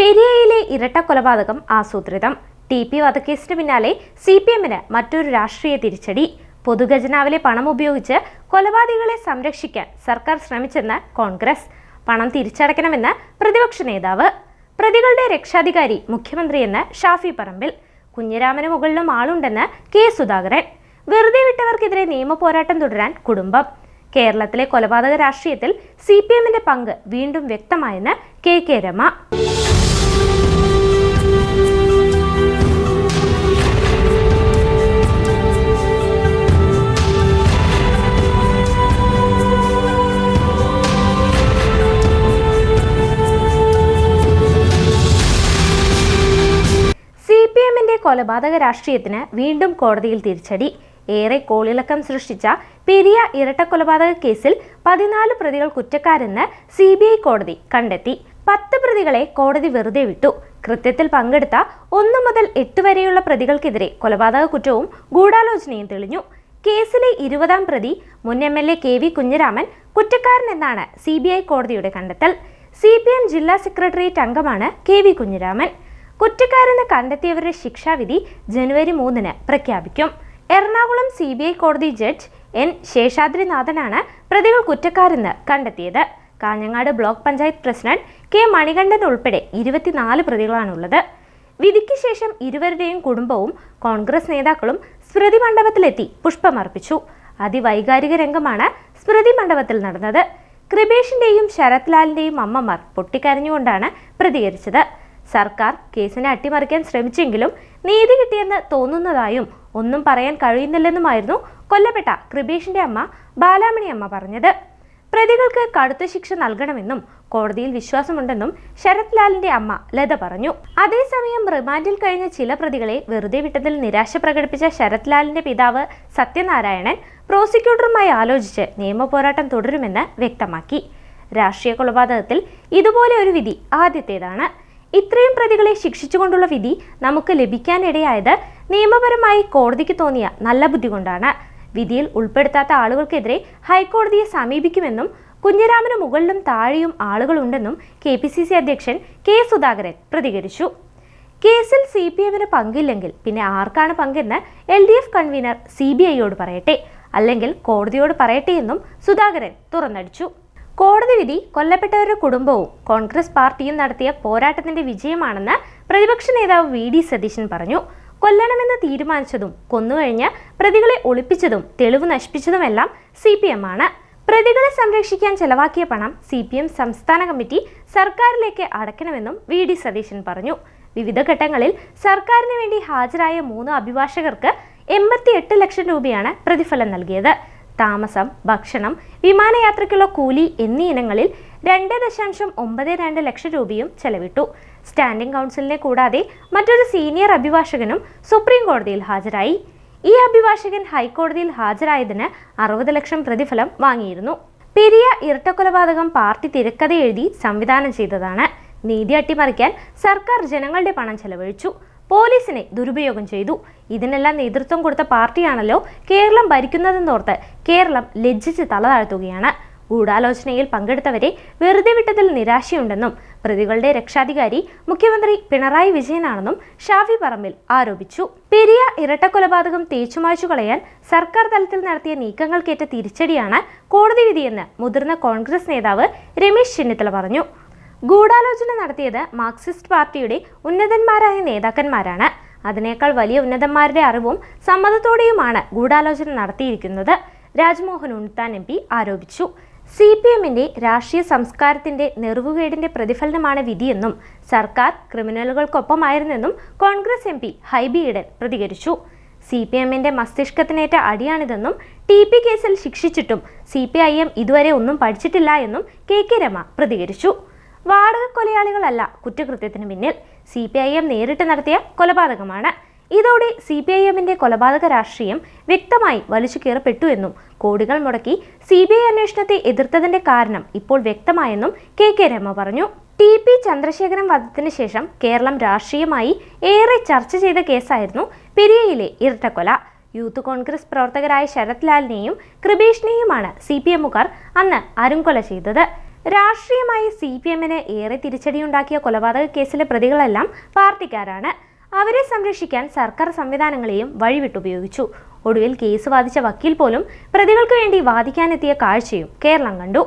പെരിയയിലെ ഇരട്ട കൊലപാതകം ആസൂത്രിതം. T P വധക്കേസിന് പിന്നാലെ സി പി എമ്മിന് മറ്റൊരു രാഷ്ട്രീയ തിരിച്ചടി. പൊതുഖജനാവിലെ പണം ഉപയോഗിച്ച് കൊലപാതകികളെ സംരക്ഷിക്കാൻ സർക്കാർ ശ്രമിച്ചെന്ന് കോൺഗ്രസ്. പണം തിരിച്ചടയ്ക്കണമെന്ന് പ്രതിപക്ഷ നേതാവ്. പ്രതികളുടെ രക്ഷാധികാരി മുഖ്യമന്ത്രിയെന്ന് ഷാഫി പറമ്പിൽ. കുഞ്ഞിരാമന് മുകളിലും ആളുണ്ടെന്ന് കെ സുധാകരൻ. വെറുതെ വിട്ടവർക്കെതിരെ നിയമ പോരാട്ടം തുടരാൻ കുടുംബം. കേരളത്തിലെ കൊലപാതക രാഷ്ട്രീയത്തിൽ സി പി എമ്മിന്റെ പങ്ക് വീണ്ടും വ്യക്തമായെന്ന് കെ കെ രമ. കൊലപാതക രാഷ്ട്രീയത്തിന് വീണ്ടും കോടതിയിൽ തിരിച്ചടി. ഏറെ കോളിളക്കം സൃഷ്ടിച്ച പെരിയ ഇരട്ട കൊലപാതക കേസിൽ പതിനാല് പ്രതികൾ കുറ്റക്കാരെന്ന് സി ബി ഐ കോടതി കണ്ടെത്തി. പത്ത് പ്രതികളെ കോടതി വെറുതെ വിട്ടു. കൃത്യത്തിൽ പങ്കെടുത്ത ഒന്ന് മുതൽ എട്ട് വരെയുള്ള പ്രതികൾക്കെതിരെ കൊലപാതക കുറ്റവും ഗൂഢാലോചനയും തെളിഞ്ഞു. കേസിലെ ഇരുപതാം പ്രതി മുൻ M L A K V Kunhiraman കുറ്റക്കാരനെന്നാണ് C B I കോടതിയുടെ കണ്ടെത്തൽ. സി പി എം ജില്ലാ സെക്രട്ടേറിയറ്റ് അംഗമാണ് കെ വി കുഞ്ഞിരാമൻ. കുറ്റക്കാരെന്ന് കണ്ടെത്തിയവരുടെ ശിക്ഷാവിധി ജനുവരി മൂന്നിന് പ്രഖ്യാപിക്കും. എറണാകുളം സി ബി ഐ കോടതി ജഡ്ജ് എൻ ശേഷാദ്രിനാഥനാണ് പ്രതികൾ കുറ്റക്കാരെന്ന് കണ്ടെത്തിയത്. Kanhangad block panchayat president K Manikandan ഉൾപ്പെടെ ഇരുപത്തിനാല് പ്രതികളാണുള്ളത്. വിധിക്ക് ശേഷം ഇരുവരുടെയും കുടുംബവും കോൺഗ്രസ് നേതാക്കളും സ്മൃതി മണ്ഡപത്തിലെത്തി പുഷ്പമർപ്പിച്ചു. അതിവൈകാരിക രംഗമാണ് സ്മൃതി മണ്ഡപത്തിൽ നടന്നത്. കൃപേഷിന്റെയും ശരത് ലാലിന്റെയും അമ്മമാർ പൊട്ടിക്കരഞ്ഞുകൊണ്ടാണ് പ്രതികരിച്ചത്. സർക്കാർ കേസിനെ അട്ടിമറിക്കാൻ ശ്രമിച്ചെങ്കിലും നീതി കിട്ടിയെന്ന് തോന്നുന്നതായും ഒന്നും പറയാൻ കഴിയുന്നില്ലെന്നുമായിരുന്നു കൊല്ലപ്പെട്ട കൃപേഷിന്റെ അമ്മ ബാലാമണി അമ്മ പറഞ്ഞത്. പ്രതികൾക്ക് കടുത്ത ശിക്ഷ നൽകണമെന്നും കോടതിയിൽ വിശ്വാസമുണ്ടെന്നും ശരത് ലാലിന്റെ അമ്മ ലത പറഞ്ഞു. അതേസമയം റിമാൻഡിൽ കഴിഞ്ഞ ചില പ്രതികളെ വെറുതെ വിട്ടതിൽ നിരാശ പ്രകടിപ്പിച്ച ശരത് ലാലിന്റെ പിതാവ് സത്യനാരായണൻ പ്രോസിക്യൂട്ടറുമായി ആലോചിച്ച് നിയമപോരാട്ടം തുടരുമെന്ന് വ്യക്തമാക്കി. രാഷ്ട്രീയ കൊലപാതകത്തിൽ ഇതുപോലെ ഒരു വിധി ആദ്യത്തേതാണ്. ഇത്രയും പ്രതികളെ ശിക്ഷിച്ചുകൊണ്ടുള്ള വിധി നമുക്ക് ലഭിക്കാനിടയായത് നിയമപരമായി കോടതിക്ക് തോന്നിയ നല്ല ബുദ്ധി കൊണ്ടാണ്. വിധിയിൽ ഉൾപ്പെടുത്താത്ത ആളുകൾക്കെതിരെ ഹൈക്കോടതിയെ സമീപിക്കുമെന്നും കുഞ്ഞിരാമന് മുകളിലും താഴെയും ആളുകളുണ്ടെന്നും കെ പി സി സി അധ്യക്ഷൻ കെ സുധാകരൻ പ്രതികരിച്ചു. കേസിൽ സി പി എമ്മിന് പങ്കില്ലെങ്കിൽ പിന്നെ ആർക്കാണ് പങ്കെന്ന് L D F convener C B ഐയോട് പറയട്ടെ അല്ലെങ്കിൽ കോടതിയോട് പറയട്ടെ എന്നും സുധാകരൻ തുറന്നടിച്ചു. കോടതി വിധി കൊല്ലപ്പെട്ടവരുടെ കുടുംബവും കോൺഗ്രസ് പാർട്ടിയും നടത്തിയ പോരാട്ടത്തിന്റെ വിജയമാണെന്ന് പ്രതിപക്ഷ നേതാവ് വി ഡി സതീശൻ പറഞ്ഞു. കൊല്ലണമെന്ന് തീരുമാനിച്ചതും കൊന്നുകഴിഞ്ഞ് പ്രതികളെ ഒളിപ്പിച്ചതും തെളിവ് നശിപ്പിച്ചതുമെല്ലാം സി പി എം ആണ്. പ്രതികളെ സംരക്ഷിക്കാൻ ചെലവാക്കിയ പണം സി പി എം സംസ്ഥാന കമ്മിറ്റി സർക്കാരിലേക്ക് അടയ്ക്കണമെന്നും വി ഡി സതീശൻ പറഞ്ഞു. വിവിധ ഘട്ടങ്ങളിൽ സർക്കാരിന് വേണ്ടി ഹാജരായ മൂന്ന് അഭിഭാഷകർക്ക് എൺപത്തിയെട്ട് ലക്ഷം രൂപയാണ് പ്രതിഫലം നൽകിയത്. താമസം ഭക്ഷണം വിമാനയാത്രയ്ക്കുള്ള കൂലി എന്നീ ഇനങ്ങളിൽ രണ്ട് ദശാംശം ഒമ്പത് രണ്ട് ലക്ഷം രൂപയും ചെലവിട്ടു. സ്റ്റാൻഡിംഗ് കൗൺസിലിനെ കൂടാതെ മറ്റൊരു സീനിയർ അഭിഭാഷകനും സുപ്രീം കോടതിയിൽ ഹാജരായി. ഈ അഭിഭാഷകൻ ഹൈക്കോടതിയിൽ ഹാജരായതിന് അറുപത് ലക്ഷം പ്രതിഫലം വാങ്ങിയിരുന്നു. പെരിയ ഇരട്ടക്കൊലപാതകം പാർട്ടി തിരക്കഥ എഴുതി സംവിധാനം ചെയ്തതാണ്. നീതി അട്ടിമറിക്കാൻ സർക്കാർ ജനങ്ങളുടെ പണം ചെലവഴിച്ചു. പോലീസിനെ ദുരുപയോഗം ചെയ്തു. ഇതിനെല്ലാം നേതൃത്വം കൊടുത്ത പാർട്ടിയാണല്ലോ കേരളം ഭരിക്കുന്നതെന്നോർത്ത് കേരളം ലജ്ജിച്ച് തല താഴ്ത്തുകയാണ്. ഗൂഢാലോചനയിൽ പങ്കെടുത്തവരെ വെറുതെ വിട്ടതിൽ നിരാശയുണ്ടെന്നും പ്രതികളുടെ രക്ഷാധികാരി മുഖ്യമന്ത്രി പിണറായി വിജയനാണെന്നും ഷാഫി പറമ്പിൽ ആരോപിച്ചു. പെരിയ ഇരട്ടക്കൊലപാതകം തേച്ചുമാച്ചു കളയാൻ സർക്കാർ തലത്തിൽ നടത്തിയ നീക്കങ്ങൾക്കേറ്റ തിരിച്ചടിയാണ് കോടതി വിധിയെന്ന് മുതിർന്ന കോൺഗ്രസ് നേതാവ് രമേശ് ചെന്നിത്തല പറഞ്ഞു. ഗൂഢാലോചന നടത്തിയത് മാർക്സിസ്റ്റ് പാർട്ടിയുടെ ഉന്നതന്മാരായ നേതാക്കന്മാരാണ്. അതിനേക്കാൾ വലിയ ഉന്നതന്മാരുടെ അറിവും സമ്മതത്തോടെയുമാണ് ഗൂഢാലോചന നടത്തിയിരിക്കുന്നത്. രാജ്മോഹൻ ഉണ്ണിത്താൻ എം പി ആരോപിച്ചു. സി പി എമ്മിന്റെ രാഷ്ട്രീയ സംസ്കാരത്തിന്റെ നെറിവുകേടിന്റെ പ്രതിഫലനമാണ് വിധിയെന്നും സർക്കാർ ക്രിമിനലുകൾക്കൊപ്പമായിരുന്നെന്നും Congress M P Hibi Eden പ്രതികരിച്ചു. സി പി എമ്മിന്റെ മസ്തിഷ്കത്തിനേറ്റ അടിയാണിതെന്നും ടി പി കേസിൽ ശിക്ഷിച്ചിട്ടും സി പി ഐ എം ഇതുവരെ ഒന്നും പഠിച്ചിട്ടില്ല എന്നും കെ കെ രമ പ്രതികരിച്ചു. വാടക കൊലയാളികളല്ല കുറ്റകൃത്യത്തിന് പിന്നിൽ സി പി ഐ എം നേരിട്ട് നടത്തിയ കൊലപാതകമാണ്. ഇതോടെ സി പി ഐ എമ്മിന്റെ കൊലപാതക രാഷ്ട്രീയം വ്യക്തമായി വലിച്ചു കീറപ്പെട്ടു എന്നും കോടികൾ മുടക്കി സി ബി ഐ അന്വേഷണത്തെ എതിർത്തതിന്റെ കാരണം ഇപ്പോൾ വ്യക്തമായെന്നും കെ കെ രമ പറഞ്ഞു. ടി പി ചന്ദ്രശേഖരൻ വധത്തിന് ശേഷം കേരളം രാഷ്ട്രീയമായി ഏറെ ചർച്ച ചെയ്ത കേസായിരുന്നു പെരിയയിലെ ഇരട്ടക്കൊല. യൂത്ത് കോൺഗ്രസ് പ്രവർത്തകരായ ശരത് ലാലിനെയും കൃപേഷിനെയുമാണ് സി പി എമ്മുകാർ അന്ന് അരുംകൊല ചെയ്തത്. രാഷ്ട്രീയമായി സി പി എമ്മിന് ഏറെ തിരിച്ചടിയുണ്ടാക്കിയ കൊലപാതക കേസിലെ പ്രതികളെല്ലാം പാർട്ടിക്കാരാണ്. അവരെ സംരക്ഷിക്കാൻ സർക്കാർ സംവിധാനങ്ങളെയും വഴിവിട്ടുപയോഗിച്ചു. ഒടുവിൽ കേസ് വാദിച്ച വക്കീൽ പോലും പ്രതികൾക്ക് വേണ്ടി വാദിക്കാനെത്തിയ കാഴ്ചയും കേരളം കണ്ടു.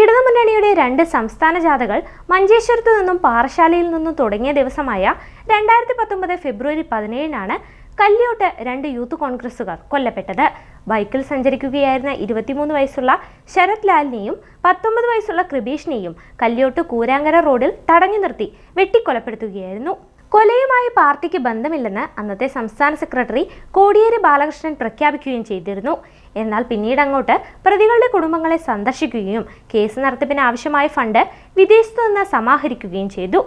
ഇടതുമുന്നണിയുടെ രണ്ട് സംസ്ഥാന ജാഥകൾ മഞ്ചേശ്വരത്ത് നിന്നും പാറശാലയിൽ നിന്നും തുടങ്ങിയ ദിവസമായ രണ്ടായിരത്തി പത്തൊമ്പത് ഫെബ്രുവരി പതിനേഴിനാണ് കല്ല്യോട്ട് രണ്ട് യൂത്ത് കോൺഗ്രസുകാർ കൊല്ലപ്പെട്ടത്. ബൈക്കിൽ സഞ്ചരിക്കുകയായിരുന്ന ഇരുപത്തിമൂന്ന് വയസ്സുള്ള ശരത് ലാലിനെയും പത്തൊമ്പത് വയസ്സുള്ള കൃപേഷിനെയും കല്യോട്ട് കൂരാങ്കര റോഡിൽ തടഞ്ഞു നിർത്തി വെട്ടിക്കൊലപ്പെടുത്തുകയായിരുന്നു. കൊലയുമായി പാർട്ടിക്ക് ബന്ധമില്ലെന്ന് അന്നത്തെ സംസ്ഥാന സെക്രട്ടറി കോടിയേരി ബാലകൃഷ്ണൻ പ്രഖ്യാപിക്കുകയും ചെയ്തിരുന്നു. എന്നാൽ പിന്നീട് അങ്ങോട്ട് പ്രതികളുടെ കുടുംബങ്ങളെ സന്ദർശിക്കുകയും കേസ് നടത്തിപ്പിന് ആവശ്യമായ ഫണ്ട് വിദേശത്തു നിന്ന് സമാഹരിക്കുകയും ചെയ്തു.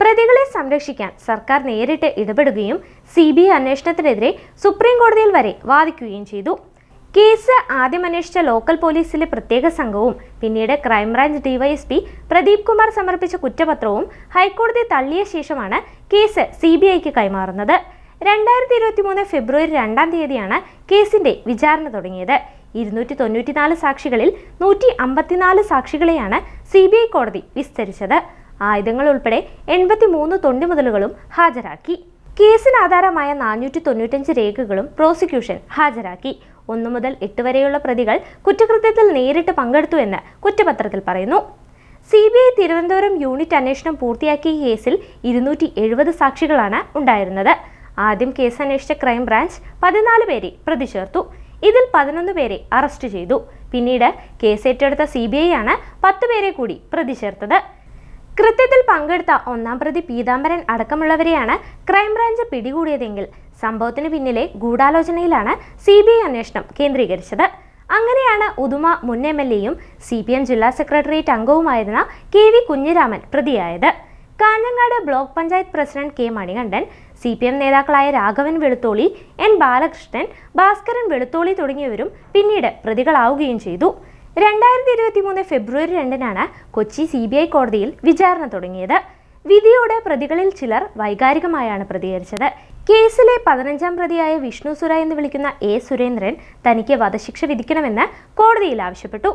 പ്രതികളെ സംരക്ഷിക്കാൻ സർക്കാർ നേരിട്ട് ഇടപെടുകയും സി ബി ഐ അന്വേഷണത്തിനെതിരെ സുപ്രീം കോടതിയിൽ വരെ വാദിക്കുകയും ചെയ്തു. കേസ് ആദ്യം അന്വേഷിച്ച ലോക്കൽ പോലീസിലെ പ്രത്യേക സംഘവും പിന്നീട് ക്രൈംബ്രാഞ്ച് ഡിവൈഎസ്പി പ്രദീപ് കുമാർ സമർപ്പിച്ച കുറ്റപത്രവും ഹൈക്കോടതി തള്ളിയ ശേഷമാണ് കേസ് സി ബി ഐക്ക് കൈമാറുന്നത്. രണ്ടായിരത്തി ഇരുപത്തി മൂന്ന് ഫെബ്രുവരി രണ്ടാം തീയതിയാണ് കേസിന്റെ വിചാരണ തുടങ്ങിയത്. ഇരുന്നൂറ്റി തൊണ്ണൂറ്റിനാല് സാക്ഷികളിൽ നൂറ്റി അമ്പത്തിനാല് സാക്ഷികളെയാണ് സി ബി ഐ കോടതി വിസ്തരിച്ചത്. ആയുധങ്ങൾ ഉൾപ്പെടെ എൺപത്തി മൂന്ന് തൊണ്ടിമുതലുകളും ഹാജരാക്കി. കേസിന് ആധാരമായ നാനൂറ്റി തൊണ്ണൂറ്റഞ്ച് രേഖകളും പ്രോസിക്യൂഷൻ ഹാജരാക്കി. ഒന്നു മുതൽ എട്ട് വരെയുള്ള പ്രതികൾ കുറ്റകൃത്യത്തിൽ നേരിട്ട് പങ്കെടുത്തു എന്ന് കുറ്റപത്രത്തിൽ പറയുന്നു. C B I Thiruvananthapuram unit അന്വേഷണം പൂർത്തിയാക്കിയ കേസിൽ ഇരുന്നൂറ്റി എഴുപത് സാക്ഷികളാണ് ഉണ്ടായിരുന്നത്. ആദ്യം കേസ് അന്വേഷിച്ച ക്രൈംബ്രാഞ്ച് പതിനാല് പേരെ പ്രതി ചേർത്തു ഇതിൽ പതിനൊന്ന് പേരെ അറസ്റ്റ് ചെയ്തു. പിന്നീട് കേസ് ഏറ്റെടുത്ത സി ബി ഐ ആണ് പത്ത് പേരെ കൂടി പ്രതി ചേർത്തത് കൃത്യത്തിൽ പങ്കെടുത്ത ഒന്നാം പ്രതി പീതാംബരൻ അടക്കമുള്ളവരെയാണ് ക്രൈംബ്രാഞ്ച് പിടികൂടിയതെങ്കിൽ സംഭവത്തിന് പിന്നിലെ ഗൂഢാലോചനയിലാണ് സി ബി ഐ അന്വേഷണം കേന്ദ്രീകരിച്ചത്. അങ്ങനെയാണ് ഉദുമ മുൻ എം എൽ എയും സി പി എം ജില്ലാ സെക്രട്ടേറിയറ്റ് അംഗവുമായിരുന്ന K V Kunhiraman പ്രതിയായത്. Kanhangad block panchayat president K Manikandan C P M നേതാക്കളായ രാഘവൻ വെളുത്തോളി എൻ ബാലകൃഷ്ണൻ ഭാസ്കരൻ വെളുത്തോളി തുടങ്ങിയവരും പിന്നീട് പ്രതികളാവുകയും ചെയ്തു. രണ്ടായിരത്തി ഇരുപത്തി മൂന്ന് ഫെബ്രുവരി രണ്ടിനാണ് കൊച്ചി സി ബി ഐ കോടതിയിൽ വിചാരണ തുടങ്ങിയത്. വിധിയോട് പ്രതികളിൽ ചിലർ വൈകാരികമായാണ് പ്രതികരിച്ചത്. കേസിലെ പതിനഞ്ചാം പ്രതിയായ വിഷ്ണു സുര എന്ന് വിളിക്കുന്ന എ സുരേന്ദ്രൻ തനിക്ക് വധശിക്ഷ വിധിക്കണമെന്ന് കോടതിയിൽ ആവശ്യപ്പെട്ടു.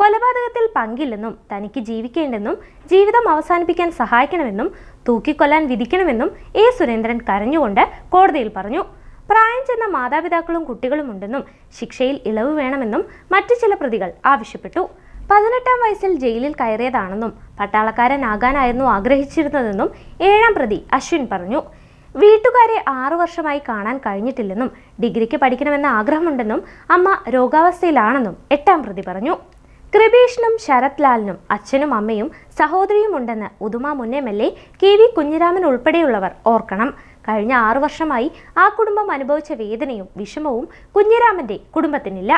കൊലപാതകത്തിൽ പങ്കില്ലെന്നും തനിക്ക് ജീവിക്കേണ്ടെന്നും ജീവിതം അവസാനിപ്പിക്കാൻ സഹായിക്കണമെന്നും തൂക്കിക്കൊല്ലാൻ വിധിക്കണമെന്നും എ സുരേന്ദ്രൻ കരഞ്ഞുകൊണ്ട് കോടതിയിൽ പറഞ്ഞു. പ്രായം ചെന്ന മാതാപിതാക്കളും കുട്ടികളും ഉണ്ടെന്നും ശിക്ഷയിൽ ഇളവ് വേണമെന്നും മറ്റു ചില പ്രതികൾ ആവശ്യപ്പെട്ടു. പതിനെട്ടാം വയസ്സിൽ ജയിലിൽ കയറിയതാണെന്നും പട്ടാളക്കാരനാകാനായിരുന്നു ആഗ്രഹിച്ചിരുന്നതെന്നും ഏഴാം പ്രതി അശ്വിൻ പറഞ്ഞു. വീട്ടുകാരെ ആറു വർഷമായി കാണാൻ കഴിഞ്ഞിട്ടില്ലെന്നും ഡിഗ്രിക്ക് പഠിക്കണമെന്ന ആഗ്രഹമുണ്ടെന്നും അമ്മ രോഗാവസ്ഥയിലാണെന്നും എട്ടാം പ്രതി പറഞ്ഞു. കൃപേഷിനും ശരത് ലാലിനും അച്ഛനും അമ്മയും സഹോദരിയും ഉണ്ടെന്ന് ഉദുമ മുൻ M L A K V Kunhiraman ഉൾപ്പെടെയുള്ളവർ ഓർക്കണം. കഴിഞ്ഞ ആറു വർഷമായി ആ കുടുംബം അനുഭവിച്ച വേദനയും വിഷമവും കുഞ്ഞിരാമന്റെ കുടുംബത്തിനില്ല.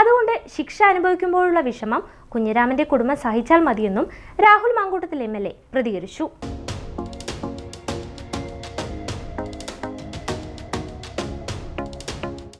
അതുകൊണ്ട് ശിക്ഷ അനുഭവിക്കുമ്പോഴുള്ള വിഷമം കുഞ്ഞിരാമന്റെ കുടുംബം സഹിച്ചാൽ മതിയെന്നും രാഹുൽ മാങ്കൂട്ടത്തിൽ എം പ്രതികരിച്ചു.